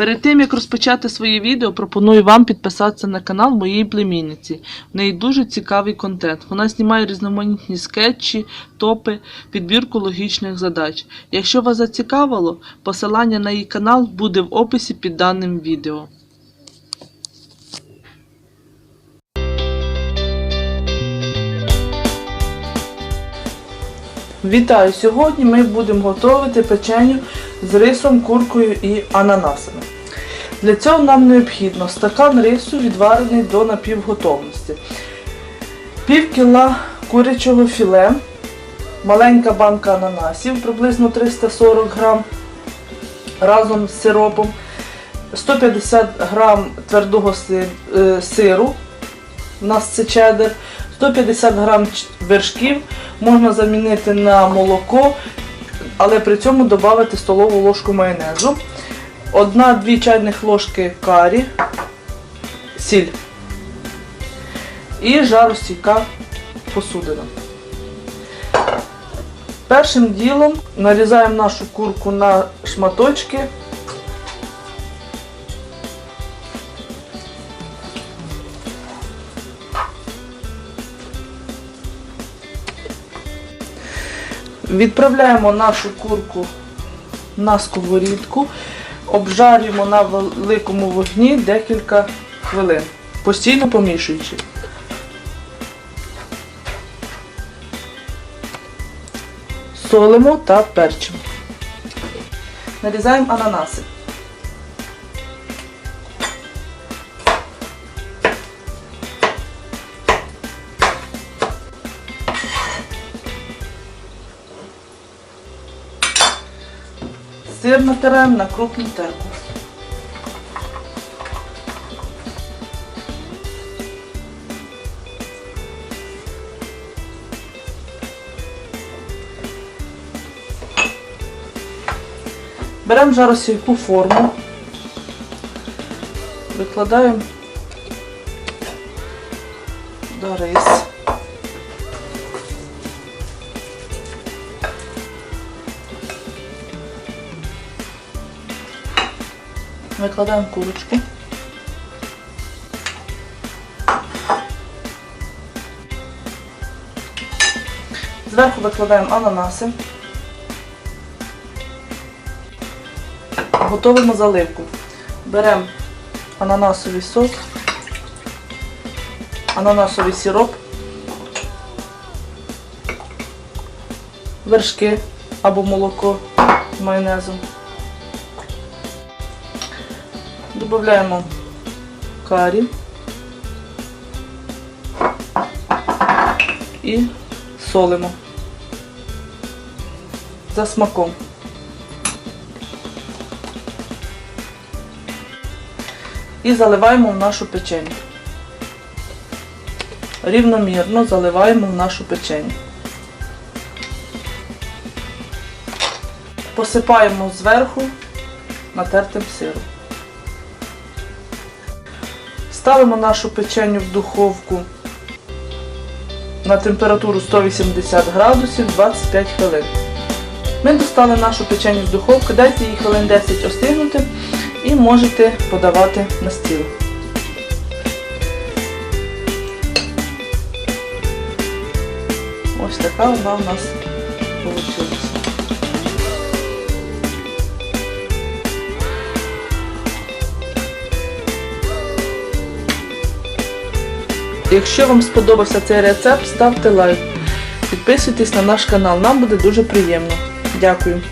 Перед тим як розпочати своє відео, пропоную вам підписатися на канал моєї племінниці. В неї дуже цікавий контент. Вона знімає різноманітні скетчі, топи, підбірку логічних задач. Якщо вас зацікавило, посилання на її канал буде в описі під даним відео. Вітаю! Сьогодні ми будемо готувати печеню з рисом, куркою і ананасами. Для цього нам необхідно стакан рису, відварений до напівготовності, пів кіла курячого філе, маленька банка ананасів, приблизно 340 грам разом з сиропом, 150 грам твердого е, сиру, у нас це чеддер, 150 грам вершків, можна замінити на молоко, але при цьому додати столову ложку майонезу, 1-2 чайних ложки карі, сіль і жаростійка посудина. Першим ділом нарізаємо нашу курку на шматочки. Відправляємо нашу курку на сковорідку, обжарюємо на великому вогні декілька хвилин, постійно помішуючи. Солимо та перчимо. Нарізаємо ананаси. Сир натираємо на крупну терку. Беремо жаросійку форму, викладаємо до рис. Викладаємо курочку. Зверху викладаємо ананаси. Готовимо заливку. Беремо ананасовий сок, ананасовий сироп, вершки або молоко з майонезом. Добавляємо карі і солимо за смаком. І заливаємо в нашу печеню. Рівномірно заливаємо в нашу печеню. Посипаємо зверху натертим сиром. Ставимо нашу печеню в духовку на температуру 180 градусів 25 хвилин. Ми достали нашу печеню з духовки, дайте їй хвилин 10 остигнути і можете подавати на стіл. Ось така вона у нас вийшла. Якщо вам сподобався цей рецепт, ставте лайк. Підписуйтесь на наш канал, нам буде дуже приємно. Дякую.